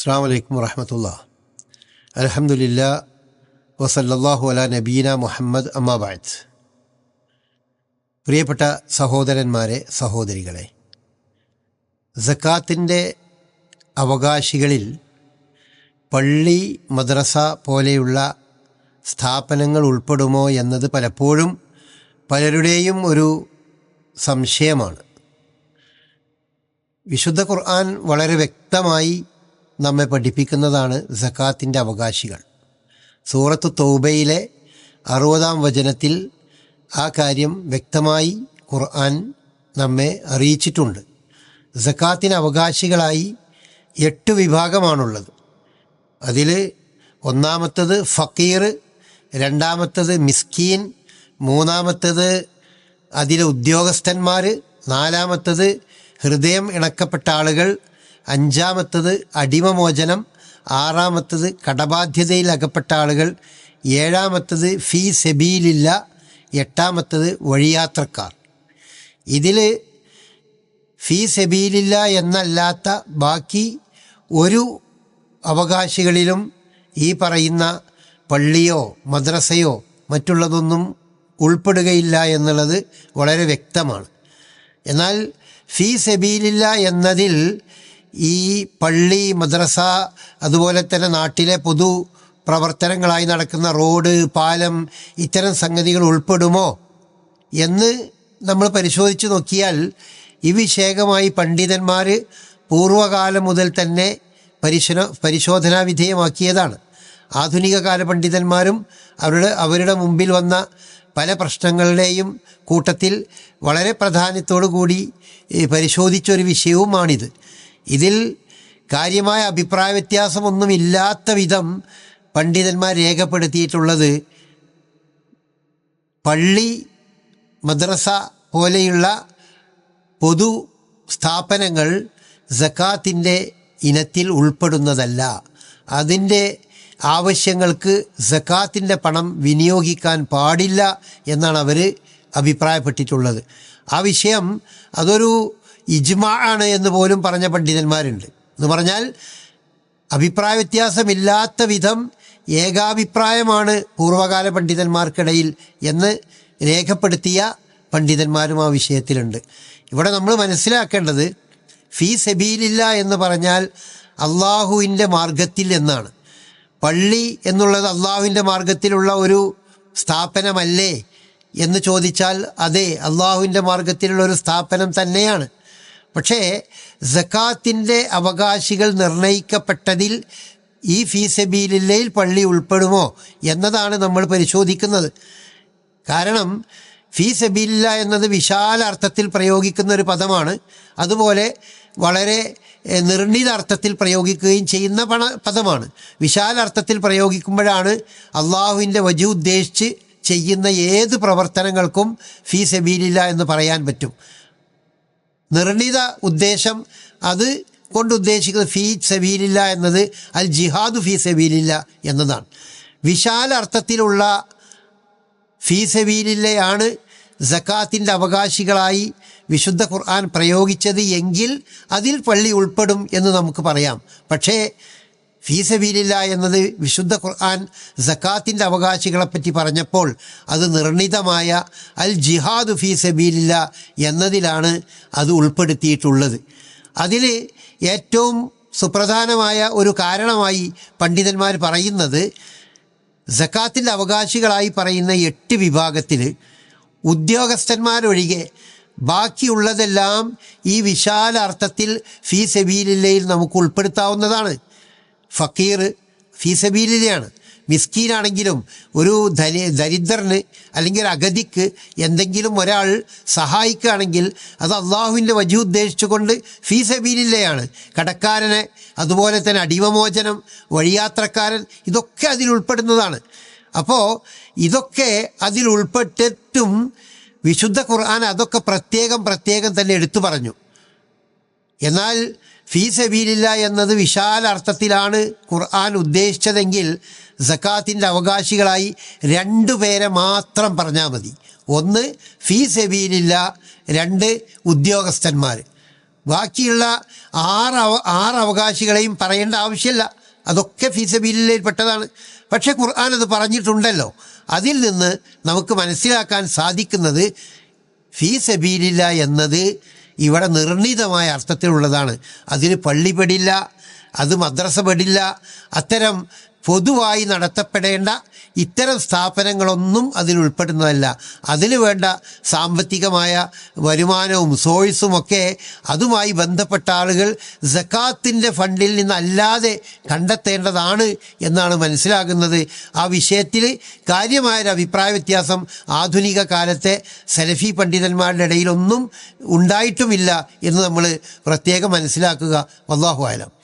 അസ്സാം വലൈക്കും വറഹമത്തുള്ള. അലഹമുല്ല വസല്ലാഹു അല നബീന മുഹമ്മദ് അമ്മാബാദ് പ്രിയപ്പെട്ട സഹോദരന്മാരെ സഹോദരികളെ സക്കാത്തിന്റെ അവകാശികളിൽ പള്ളി മദ്രസ പോലെയുള്ള സ്ഥാപനങ്ങൾ ഉൾപ്പെടുമോ എന്നത് പലപ്പോഴും പലരുടെയും ഒരു സംശയമാണ്. വിശുദ്ധ ഖുർആൻ വളരെ വ്യക്തമായി നമ്മെ പഠിപ്പിക്കുന്നതാണ് സക്കാത്തിന്റെ അവകാശികൾ. സൂറത്ത് തൗബയിലെ അറുപതാം വചനത്തിൽ ആ കാര്യം വ്യക്തമായി ഖുർആൻ നമ്മെ അറിയിച്ചിട്ടുണ്ട്. സക്കാത്തിന് അവകാശികളായി എട്ട് വിഭാഗമാണുള്ളത്. അതിൽ ഒന്നാമത്തത് ഫക്കീർ രണ്ടാമത്തത് മിസ്കീൻ മൂന്നാമത്തത് അതിലെ ഉദ്യോഗസ്ഥന്മാർ നാലാമത്തത് ഹൃദയം ഇണക്കപ്പെട്ട ആളുകൾ അഞ്ചാമത്തത് അടിമമോചനം ആറാമത്തത് കടബാധ്യതയിൽ അകപ്പെട്ട ആളുകൾ ഏഴാമത്തത് ഫീ സെബീലില്ല എട്ടാമത്തത് വഴിയാത്രക്കാർ. ഇതിൽ ഫീ സെബീലില്ല എന്നല്ലാത്ത ബാക്കി ഒരു അവകാശികളിലും ഈ പറയുന്ന പള്ളിയോ മദ്രസയോ മറ്റുള്ളതൊന്നും ഉൾപ്പെടുകയില്ല എന്നുള്ളത് വളരെ വ്യക്തമാണ്. എന്നാൽ ഫീ സെബീലില്ല എന്നതിൽ ഈ പള്ളി മദ്രസ അതുപോലെ തന്നെ നാട്ടിലെ പൊതു പ്രവർത്തനങ്ങളായി നടക്കുന്ന റോഡ് പാലം ഇത്തരം സംഗതികൾ ഉൾപ്പെടുമോ എന്ന് നമ്മൾ പരിശോധിച്ച് നോക്കിയാൽ ഈ വിഷയകമായി പണ്ഡിതന്മാർ പൂർവകാലം മുതൽ തന്നെ പരിശോധന പരിശോധനാ വിധേയമാക്കിയതാണ്. ആധുനിക കാല പണ്ഡിതന്മാരും അവരുടെ അവരുടെ മുമ്പിൽ വന്ന പല പ്രശ്നങ്ങളുടെയും കൂട്ടത്തിൽ വളരെ പ്രാധാന്യത്തോടു കൂടി പരിശോധിച്ചൊരു വിഷയവുമാണിത്. ഇതിൽ കാര്യമായ അഭിപ്രായ വ്യത്യാസമൊന്നുമില്ലാത്ത വിധം പണ്ഡിതന്മാർ രേഖപ്പെടുത്തിയിട്ടുള്ളത് പള്ളി മദ്രസ പോലെയുള്ള പൊതു സ്ഥാപനങ്ങൾ സക്കാത്തിന്റെ ഇനത്തിൽ ഉൾപ്പെടുന്നതല്ല. അതിന്റെ ആവശ്യങ്ങൾക്ക് സക്കാത്തിന്റെ പണം വിനിയോഗിക്കാൻ പാടില്ല എന്നാണ് അവർ അഭിപ്രായപ്പെട്ടിട്ടുള്ളത്. ആ വിഷയം അതൊരു ഇജ്മാ ആണ് എന്ന് പോലും പറഞ്ഞ പണ്ഡിതന്മാരുണ്ട്. എന്ന് പറഞ്ഞാൽ അഭിപ്രായ വ്യത്യാസമില്ലാത്ത വിധം ഏകാഭിപ്രായമാണ് പൂർവകാല പണ്ഡിതന്മാർക്കിടയിൽ എന്ന് രേഖപ്പെടുത്തിയ പണ്ഡിതന്മാരും ആ വിഷയത്തിലുണ്ട്. ഇവിടെ നമ്മൾ മനസ്സിലാക്കേണ്ടത് ഫീ സെബീലില്ല എന്ന് പറഞ്ഞാൽ അള്ളാഹുവിന്റെ മാർഗത്തിൽ എന്നാണ്. പള്ളി എന്നുള്ളത് അള്ളാഹുവിന്റെ മാർഗത്തിലുള്ള ഒരു സ്ഥാപനമല്ലേ എന്ന് ചോദിച്ചാൽ അതെ അള്ളാഹുവിന്റെ മാർഗത്തിലുള്ള ഒരു സ്ഥാപനം തന്നെയാണ്. പക്ഷേ സക്കാത്തിന്റെ അവകാശികൾ നിർണയിക്കപ്പെട്ടതിൽ ഈ ഫീസബീലില്ലയിൽ പള്ളി ഉൾപ്പെടുമോ എന്നതാണ് നമ്മൾ പരിശോധിക്കുന്നത്. കാരണം ഫീസബീലില്ല എന്നത് വിശാല അർത്ഥത്തിൽ പ്രയോഗിക്കുന്ന ഒരു പദമാണ്. അതുപോലെ വളരെ നിർണിത അർത്ഥത്തിൽ പ്രയോഗിക്കുകയും ചെയ്യുന്ന പണ പദമാണ്. വിശാല അർത്ഥത്തിൽ പ്രയോഗിക്കുമ്പോഴാണ് അള്ളാഹുവിന്റെ വജു ഉദ്ദേശിച്ച് ചെയ്യുന്ന ഏത് പ്രവർത്തനങ്ങൾക്കും ഫീ സബീലില്ല എന്ന് പറയാൻ പറ്റും. നിർണിത ഉദ്ദേശം അത് കൊണ്ട് ഉദ്ദേശിക്കുന്നത് ഫീ സബീലില്ല എന്നത് അൽ ജിഹാദു ഫീ സബീലില്ല എന്നതാണ്. വിശാല അർത്ഥത്തിലുള്ള ഫീ സബീലില്ലയാണ് സക്കാത്തിന്റെ അവകാശികളായി വിശുദ്ധ ഖുർആൻ പ്രയോഗിച്ചത് എങ്കിൽ അതിൽ പള്ളി ഉൾപ്പെടും എന്ന് നമുക്ക് പറയാം. പക്ഷേ ഫീസബീലില്ല എന്നത് വിശുദ്ധ ഖുർആൻ സക്കാത്തിന്റെ അവകാശികളെപ്പറ്റി പറഞ്ഞപ്പോൾ അത് നിർണിതമായ അൽ ജിഹാദ് ഫീസബീലില്ല എന്നതിലാണ് അത് ഉൾപ്പെടുത്തിയിട്ടുള്ളത്. അതിൽ ഏറ്റവും സുപ്രധാനമായ ഒരു കാരണമായി പണ്ഡിതന്മാർ പറയുന്നത് സക്കാത്തിന്റെ അവകാശികളായി പറയുന്ന എട്ട് വിഭാഗത്തിൽ ഉദ്യോഗസ്ഥന്മാരൊഴികെ ബാക്കിയുള്ളതെല്ലാം ഈ വിശാല അർത്ഥത്തിൽ ഫീ സബീലില്ലയിൽ നമുക്ക് ഉൾപ്പെടുത്താവുന്നതാണ്. ഫക്കീർ ഫീ സബീലിലയാണ് മിസ്കീനാണെങ്കിലും ഒരു ധനി ദരിദ്രന് അല്ലെങ്കിൽ ഒരു അഗതിക്ക് എന്തെങ്കിലും ഒരാൾ സഹായിക്കുകയാണെങ്കിൽ അത് അള്ളാഹുവിന്റെ വജു ഉദ്ദേശിച്ചുകൊണ്ട് ഫീ സബീലില്ലയാണ് കടക്കാരനെ അതുപോലെ തന്നെ അടിമമോചനം വഴിയാത്രക്കാരൻ ഇതൊക്കെ അതിൽ ഉൾപ്പെടുന്നതാണ്. അപ്പോൾ ഇതൊക്കെ അതിൽ ഉൾപ്പെട്ടിട്ടും വിശുദ്ധ ഖുർആൻ അതൊക്കെ പ്രത്യേകം പ്രത്യേകം തന്നെ എടുത്തു പറഞ്ഞു. എന്നാൽ ഫീ സബീലില്ല എന്നത് വിശാല അർത്ഥത്തിലാണ് ഖുർആൻ ഉദ്ദേശിച്ചതെങ്കിൽ സക്കാത്തിന്റെ അവകാശികളായി രണ്ടു പേരെ മാത്രം പറഞ്ഞാൽ മതി. ഒന്ന് ഫീ സബീലില്ല. രണ്ട് ഉദ്യോഗസ്ഥന്മാർ. ബാക്കിയുള്ള ആറ് ആറ് അവകാശികളെയും പറയേണ്ട ആവശ്യമില്ല. അതൊക്കെ ഫീ സബീലിൽ പെട്ടതാണ്. പക്ഷേ ഖുർആൻ അത് പറഞ്ഞിട്ടുണ്ടല്ലോ. അതിൽ നിന്ന് നമുക്ക് മനസ്സിലാക്കാൻ സാധിക്കുന്നത് ഫീ സബീലില്ല എന്നത് ഇവിടെ നിർണീതമായ അർത്ഥത്തിലുള്ളതാണ്. അതിന് പള്ളി പെടില്ല അത് മദ്രസ പെടില്ല അത്തരം പൊതുവായി നടത്തപ്പെടേണ്ട ഇത്തരം സ്ഥാപനങ്ങളൊന്നും അതിൽ ഉൾപ്പെടുന്നതല്ല. അതിന് വേണ്ട സാമ്പത്തികമായ വരുമാനവും സോഴ്സും ഒക്കെ അതുമായി ബന്ധപ്പെട്ട ആളുകൾ സക്കാത്തിന്റെ ഫണ്ടിൽ നിന്നല്ലാതെ കണ്ടെത്തേണ്ടതാണ് എന്നാണ് മനസ്സിലാകുന്നത്. ആ വിഷയത്തിൽ കാര്യമായൊരു അഭിപ്രായ വ്യത്യാസം ആധുനിക കാലത്തെ സലഫി പണ്ഡിതന്മാരുടെ ഇടയിലൊന്നും ഉണ്ടായിട്ടുമില്ല എന്ന് നമ്മൾ പ്രത്യേകം മനസ്സിലാക്കുക. വല്ലാഹു ആലം.